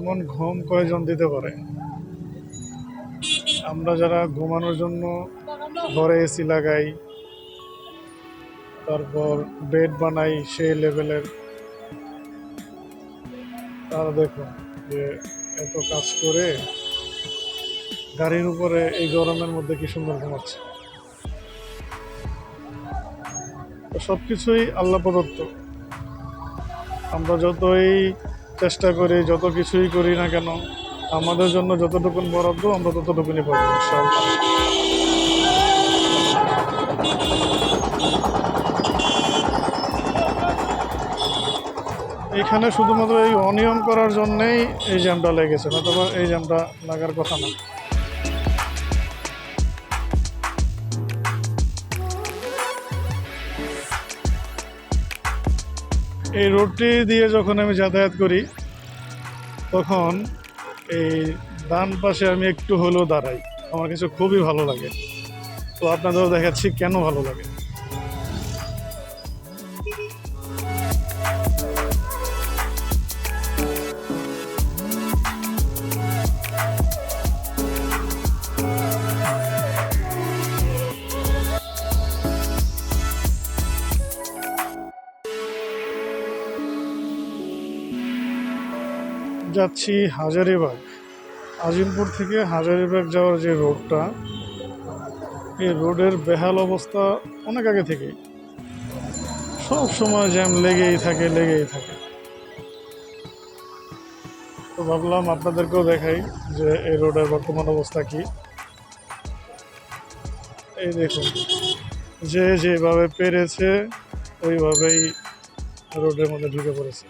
এমন ঘুম কয়জন দিতে পারে? আমরা যারা ঘুমানোর জন্য ঘরে এসি লাগাই, তারপর বেড বানাই সেই লেভেলের তারা দেখো যে এত কাজ করে গাড়ির উপরে এই গরমের মধ্যে কি সুন্দর ঘুমাচ্ছে। সব কিছুই আল্লাহ প্রদত্ত। আমরা যতই চেষ্টা করি, যত কিছুই করি না কেন, আমাদের জন্য যতটুকুন বরাদ্দ, আমরা ততটুকুনি পাবো এখানে শুধুমাত্র এই অনিয়ম করার জন্যেই এই জ্যামটা লেগেছে অথবা এই জ্যামটা লাগার কথা না। এই রোডটি দিয়ে যখন আমি যাতায়াত করি, তখন এই ডান পাশে আমি একটু হলেও দাঁড়াই। আমার কাছে খুবই ভালো লাগে। তো আপনাদেরও দেখাচ্ছি কেন ভালো লাগে। যাচ্ছি হাজারিবাগ। আজিমপুর থেকে হাজারিবাগ যাওয়ার যে রোডটা, এই রোডের বেহাল অবস্থা অনেক আগে থেকেই। সব সময় জ্যাম লেগেই থাকে লেগেই থাকে। তো ভাবলাম আপনাদেরকেও দেখাই যে এই রোডের বর্তমান অবস্থা কি। এই দেখুন, যে যেভাবে পেরেছে, ওইভাবেই রোডের মধ্যে ঢুকে পড়েছে।